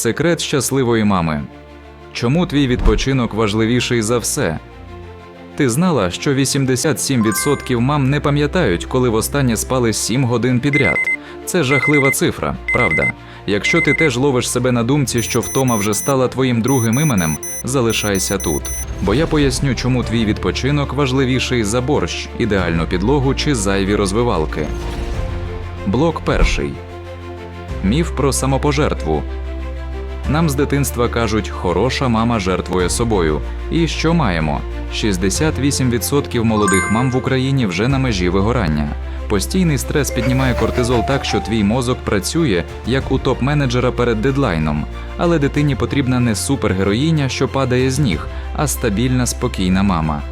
Секрет щасливої мами. Чому твій відпочинок важливіший за все? Ти знала, що 87% мам не пам'ятають, коли востаннє спали 7 годин підряд. Це жахлива цифра, правда. Якщо ти теж ловиш себе на думці, що втома вже стала твоїм другим іменем, залишайся тут. Бо я поясню, чому твій відпочинок важливіший за борщ, ідеальну підлогу чи зайві розвивалки. Блок перший. Міф про самопожертву. Нам з дитинства кажуть, хороша мама жертвує собою. І що маємо? 68% молодих мам в Україні вже на межі вигорання. Постійний стрес піднімає кортизол так, що твій мозок працює як у топ-менеджера перед дедлайном. Але дитині потрібна не супергероїня, що падає з ніг, а стабільна, спокійна мама.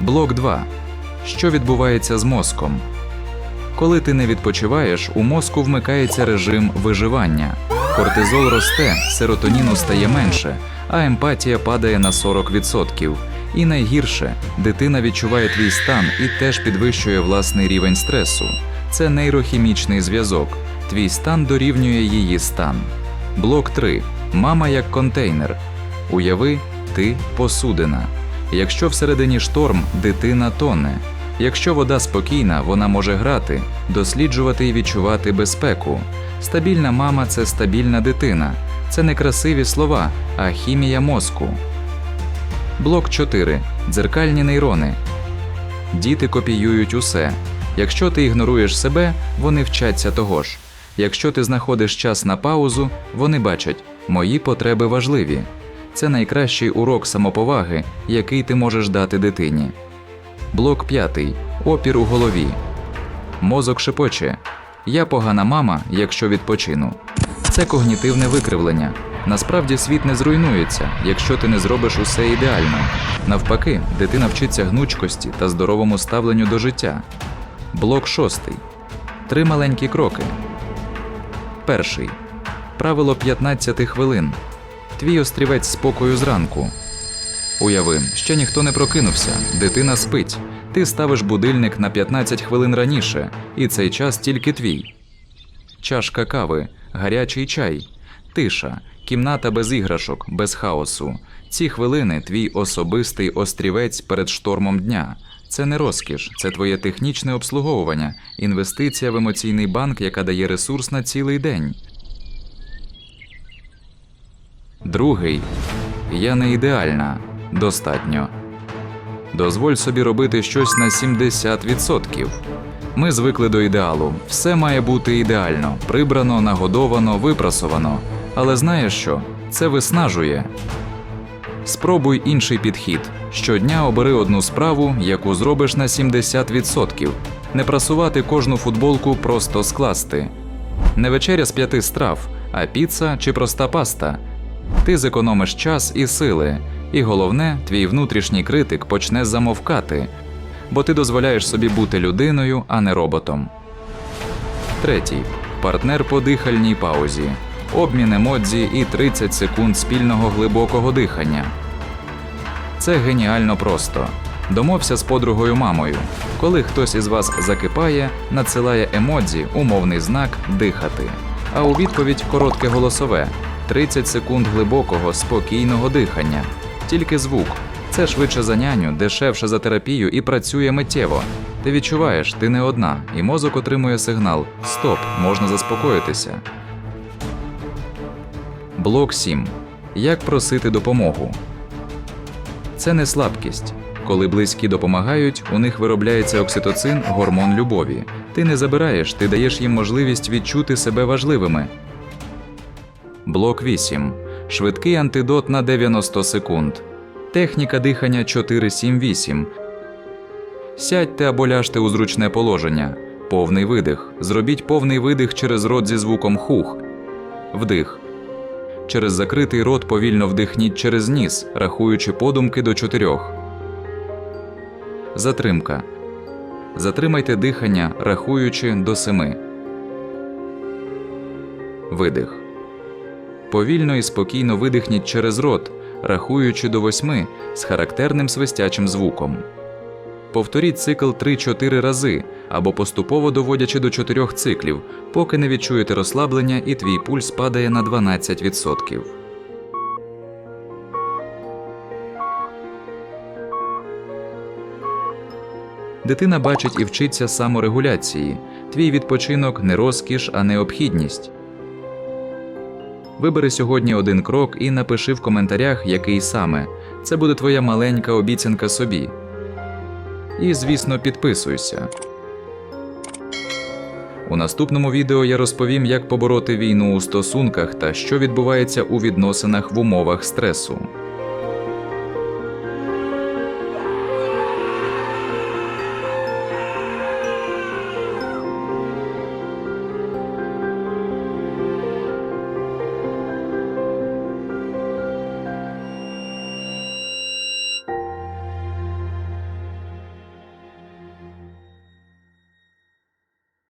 Блок 2. Що відбувається з мозком? Коли ти не відпочиваєш, у мозку вмикається режим виживання. Кортизол росте, серотоніну стає менше, а емпатія падає на 40%. І найгірше, дитина відчуває твій стан і теж підвищує власний рівень стресу. Це нейрохімічний зв'язок. Твій стан дорівнює її стан. Блок 3. Мама як контейнер. Уяви, ти посудина. Якщо всередині шторм, дитина тоне. Якщо вода спокійна, вона може грати, досліджувати і відчувати безпеку. Стабільна мама це стабільна дитина. Це не красиві слова, а хімія мозку. Блок 4. Дзеркальні нейрони. Діти копіюють усе. Якщо ти ігноруєш себе, вони вчаться того ж. Якщо ти знаходиш час на паузу, вони бачать, мої потреби важливі. Це найкращий урок самоповаги, який ти можеш дати дитині. Блок 5. Опір у голові. Мозок шепоче. Я погана мама, якщо відпочину. Це когнітивне викривлення. Насправді світ не зруйнується, якщо ти не зробиш усе ідеально. Навпаки, дитина вчиться гнучкості та здоровому ставленню до життя. Блок 6. Три маленькі кроки. Перший. Правило 15 хвилин. Твій острівець спокою зранку. Уяви, ще ніхто не прокинувся, дитина спить. Ти ставиш будильник на 15 хвилин раніше, і цей час тільки твій. Чашка кави, гарячий чай, тиша, кімната без іграшок, без хаосу. Ці хвилини твій особистий острівець перед штормом дня. Це не розкіш, це твоє технічне обслуговування, інвестиція в емоційний банк, яка дає ресурс на цілий день. Другий. Я не ідеальна. Достатньо. Дозволь собі робити щось на 70%. Ми звикли до ідеалу. Все має бути ідеально, прибрано, нагодовано, випрасовано. Але знаєш що? Це виснажує. Спробуй інший підхід. Щодня обери одну справу, яку зробиш на 70%. Не прасувати кожну футболку, просто скласти. Не вечеря з п'яти страв, а піца чи проста паста. Ти зекономиш час і сили, і головне, твій внутрішній критик почне замовкати, бо ти дозволяєш собі бути людиною, а не роботом. Третій партнер по дихальній паузі. Обмін емодзі і 30 секунд спільного глибокого дихання. Це геніально просто. Домовся з подругою мамою. Коли хтось із вас закипає, надсилає емодзі, умовний знак дихати. А у відповідь коротке голосове 30 секунд глибокого, спокійного дихання. Тільки звук. Це швидше за няню, дешевше за терапію і працює миттєво. Ти відчуваєш, ти не одна, і мозок отримує сигнал: Стоп, можна заспокоїтися. Блок 7. Як просити допомогу. Це не слабкість. Коли близькі допомагають, у них виробляється окситоцин, гормон любові. Ти не забираєш, ти даєш їм можливість відчути себе важливими. Блок 8. Швидкий антидот на 90 секунд. Техніка дихання 4-7-8. Сядьте або ляжте у зручне положення. Повний видих. Зробіть повний видих через рот зі звуком хух. Вдих. Через закритий рот повільно вдихніть через ніс, рахуючи подумки до чотирьох. Затримка. Затримайте дихання, рахуючи до семи. Видих. Повільно і спокійно видихніть через рот, рахуючи до восьми з характерним свистячим звуком. Повторіть цикл 3-4 рази, або поступово доводячи до чотирьох циклів, поки не відчуєте розслаблення і твій пульс падає на 12%. Дитина бачить і вчиться саморегуляції. Твій відпочинок не розкіш, а необхідність. Вибери сьогодні один крок і напиши в коментарях, який саме. Це буде твоя маленька обіцянка собі. І, звісно, підписуйся. У наступному відео я розповім, як побороти війну у стосунках та що відбувається у відносинах в умовах стресу.